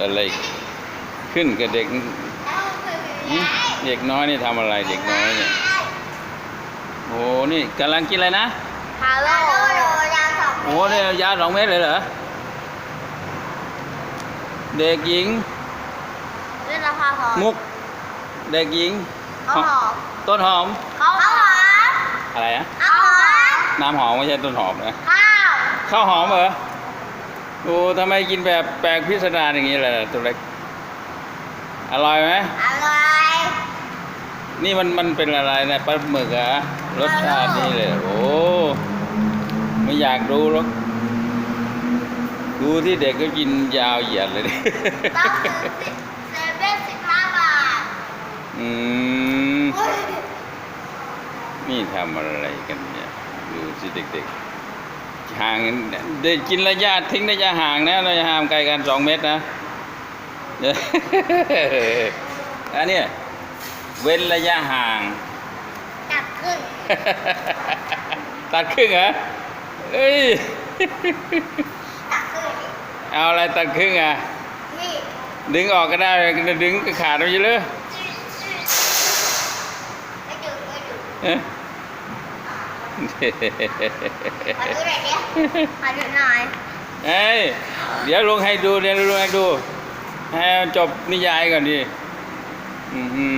อะไรขึ้นกับเด็กหึเด็กน้อยนี่ทำอะไรเด็กน้อยเนี่ยโอ้นี่กำลังกินอะไรนะฮัลโหลยาสองโอ้เนี่ยยาสองเม็ดเลยเหรอเด็กหญิงเล่นราคาหอมมุก เด็กหญิงเขาหอมต้นหอมเขาหอมอะไรอะเขาหอมน้ำหอมไม่ใช่ต้นหอมนะข้าวข้าวหอมเหรอ โอ้ทำไมกินแบบแปลกพิสดารอย่างนี้ล่ะตัวเล็ก อร่อยไหมอร่อย นี่มันมันเป็นอะไรนะปลาหมึกเหรอะรสชาตินี่เลยโอ้ไม่อยากดูหรอกดูที่เด็กก็กินยาวเหยียดเลยดิต้องซื้อสิบเซเว่นสิบห้าบาท อืม นี่ทำอะไรกันเนี่ย ดูสิเด็กๆ ห่างกันเด็กกินระยะทิ้งระยะห่างนะระยะห่างไกลกันสองเมตรนะเดี๋ยวอันเนี้ยเว้นระยะห่างจับขึ้นตัดครึ่งเหรอเอ้ยจับขึ้นเอาอะไรตัดครึ่งอะนี่ดึงออกก็ได้ดึงก็ขาดไปเลยไม่ดูไม่ดู เอ๊ะมาดูหน่อยดิมาดูหน่อยเอ้ยเดี๋ยวลงให้ดูเดี๋ยวลงให้ดู ให้จบนิยายก่อนดิอื้อหื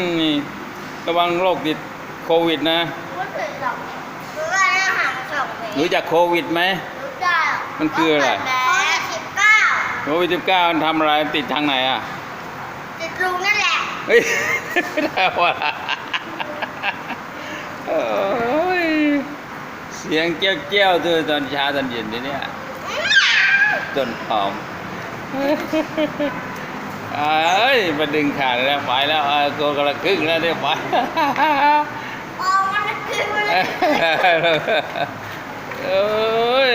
อนี่ระวังโรคติดโควิดนะพูดถึงสองรู้ว่าเรื่องหางสองเมตรรู้จักโควิดไหมรู้จักมันคืออะไรโควิดสิบเก้าโควิดสิบเก้ามันทำอะไรติดทางไหนอะติดลุงนั่นแหละเฮ้ยได้ว่ะโอ้ยเสียงเกี้ยวเกี้ยวๆตัวตอนเช้าตอนเย็นนี่เนี่ยต้นหอมเอ้ยมาดึงขาดแล้วไปแล้วเออตัวกระครึ่งแล้วเนี่ยไปออกมันคือมันเลยเอ้ย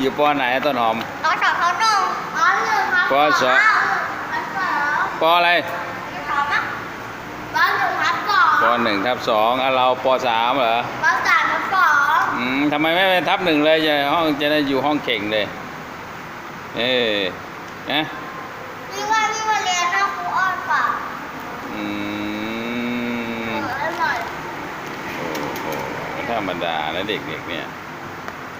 อยู่ปอไหนต้นหอมตอนสองเขาหนึ่งตอนหนึ่งครับปสองตอนสองปออะไรตอนสองนะตอนหนึ่งครับสองปอหนึ่งทับสองอะเราปอสามเหรอตอนสามครับสองอืม ทำไมไม่ไปทับหนึ่งเลยจะห้องจะได้อยู่ห้องเข่งเลย เอ้นะนี่ว่านี่มาเรียนนอกครูอ้อนป่ะอืเอมออร่อยโอ้โหไม่ธรรมดานะเด็กๆเนี่ยอ